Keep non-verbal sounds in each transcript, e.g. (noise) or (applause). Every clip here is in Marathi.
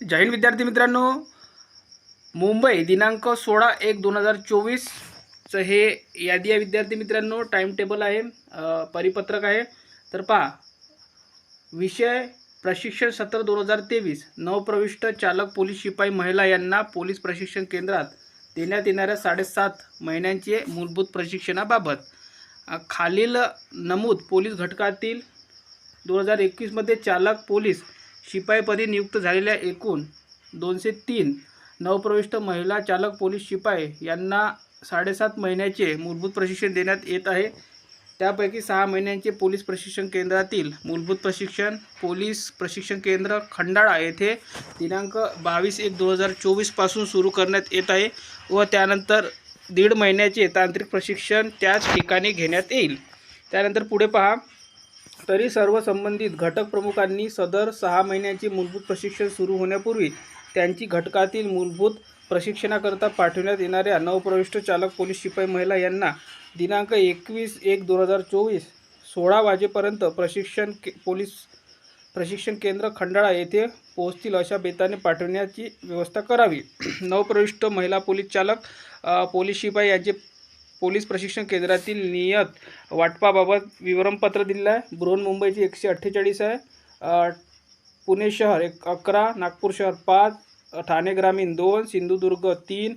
जय हिंद विद्यार्थी मित्रांनो. मुंबई दिनांक सोळा एक दोन हजार चोवीसचं हे यादी आहे विद्यार्थी मित्रांनो. टाईम टेबल आहे परिपत्रक आहे. तर पहा विषय प्रशिक्षण सत्र दोन हजार तेवीस. नवप्रविष्ट चालक पोलीस शिपाई महिला यांना पोलीस प्रशिक्षण केंद्रात देण्यात येणाऱ्या साडेसात महिन्यांचे मूलभूत प्रशिक्षणाबाबत. खालील नमूद पोलीस घटकातील दोन हजार एकवीसमध्ये चालक पोलीस शिपाईपदी नियुक्त झालेल्या एकूण दोनशे तीन नवप्रविष्ट महिला चालक पोलीस शिपाई यांना साडेसात महिन्याचे मूलभूत प्रशिक्षण देण्यात येत आहे. त्यापैकी सहा महिन्यांचे पोलीस प्रशिक्षण केंद्रातील मूलभूत प्रशिक्षण पोलीस प्रशिक्षण केंद्र खंडाळा येथे दिनांक बावीस एक दोन हजार चोवीसपासून सुरू करण्यात येत आहे व त्यानंतर दीड महिन्याचे तांत्रिक प्रशिक्षण त्याच ठिकाणी घेण्यात येईल. त्यानंतर पुढे पहा. तरी सर्व संबंधित घटक प्रमुखांनी सदर सहा महिन्याचे मूलभूत प्रशिक्षण सुरू होण्यापूर्वी त्यांची घटकातील मूलभूत प्रशिक्षणाकरता पाठवण्यात येणाऱ्या नवप्रविष्ट चालक पोलीस शिपाई महिला यांना दिनांक एकवीस एक दोन हजार चोवीस सोळा वाजेपर्यंत प्रशिक्षण के पोलीस प्रशिक्षण केंद्र खंडाळा येथे पोहोचतील अशा बेताने पाठवण्याची व्यवस्था करावी. (clears throat) नवप्रविष्ट महिला पोलीस चालक पोलीस शिपाई यांचे पोलीस प्रशिक्षण केंद्रातील नियत वाटपाबाबत विवरणपत्र दिलं आहे. बृहन्मुंबईची एकशे अठ्ठेचाळीस आहे. पुणे शहर एक अकरा नागपूर शहर पाच ठाणे ग्रामीण दोन सिंधुदुर्ग तीन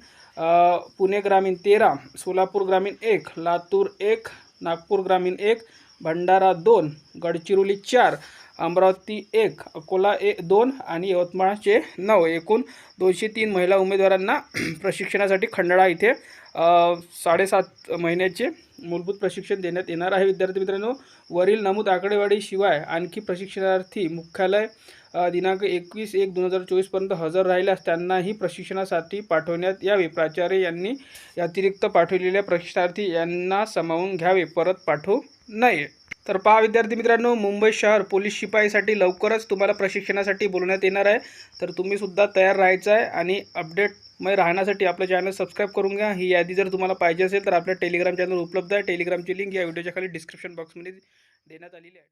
पुणे ग्रामीण तेरा सोलापूर ग्रामीण एक लातूर एक नागपूर ग्रामीण एक भंडारा दोन गडचिरोली चार अमरावती एक अकोला ए दोन आणि यवतमाळचे नऊ. एकूण दोनशे तीन महिला उमेदवारांना (clears throat) प्रशिक्षणासाठी खंडाळा इथे साडेसात महिन्याचे मूलभूत प्रशिक्षण देण्यात येणार आहे. विद्यार्थी मित्रांनो वरील नमूद आकडेवारीशिवाय आणखी प्रशिक्षणार्थी मुख्यालय दिनांक एकवीस एक दोन हजार चोवीसपर्यंत हजर राहिल्यास त्यांनाही प्रशिक्षणासाठी पाठवण्यात यावे. प्राचार्य यांनी अतिरिक्त पाठवलेल्या प्रशिक्षणार्थी यांना सामावून घ्यावे. परत पाठवू नये. तर पहा विद्यार्थी मित्रांनो मुंबई शहर पोलीस शिपाईसाठी लवकरच तुम्हाला प्रशिक्षणासाठी बोलवण्यात येणार आहे. तर तुम्ही सुद्धा तयार राहायचं आहे आणि अपडेटमध्ये राहण्यासाठी आपलं चॅनल सबस्क्राईब करून घ्या. ही यादी जर तुम्हाला पाहिजे असेल तर आपल्या टेलिग्राम चॅनल उपलब्ध आहे. टेलिग्रामची लिंक या व्हिडिओच्या खाली डिस्क्रिप्शन बॉक्समध्ये देण्यात आलेली आहे.